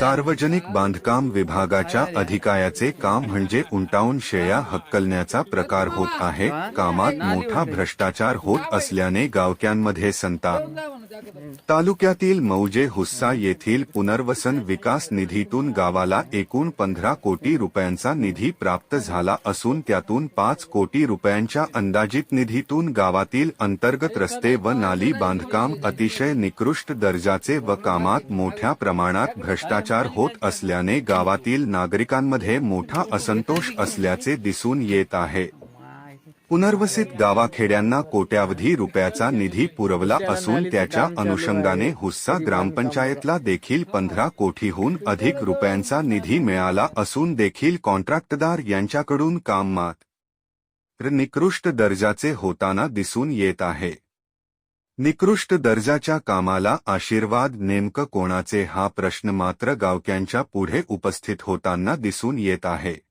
सार्वजनिक बांधकाम विभागाच्या अधिकायाचे काम म्हणजे उंटावून शेळ्या हक्कलण्याचा प्रकार होत आहे. कामात मोठा भ्रष्टाचार होत असल्याने गावक्यांमध्ये संताप. तालुक्यातील मौजे हुस्सा येथील पुनर्वसन विकास निधीतून गावाला एकूण पंधरा कोटी रुपयांचा निधी प्राप्त झाला असून त्यातून पाच कोटी रुपयांच्या अंदाजित निधीतून गावातील अंतर्गत रस्ते व नाली बांधकाम अतिशय निकृष्ट दर्जाचे व कामात मोठ्या प्रमाणात भ्रष्टाचार होत असल्याने गावातील नागरिकांमध्ये मोठा असंतोष असल्याचे दिसून येत आहे. पुनर्वसित गावाखेड्यांना कोट्यावधी रुपयाचा निधी पुरवला असून त्याच्या अनुषंगाने हुस्सा ग्रामपंचायतला देखील पंधरा कोटीहून अधिक रुपयांचा निधी मिळाला असून देखील कॉन्ट्रॅक्टदार यांच्याकडून काम मात्र निकृष्ट दर्जाचे होताना दिसून येत आहे. निकृष्ट दर्जाच्या कामाला आशीर्वाद नेमकं कोणाचे हा प्रश्न मात्र गावक्यांच्या पुढे उपस्थित होताना दिसून येत आहे.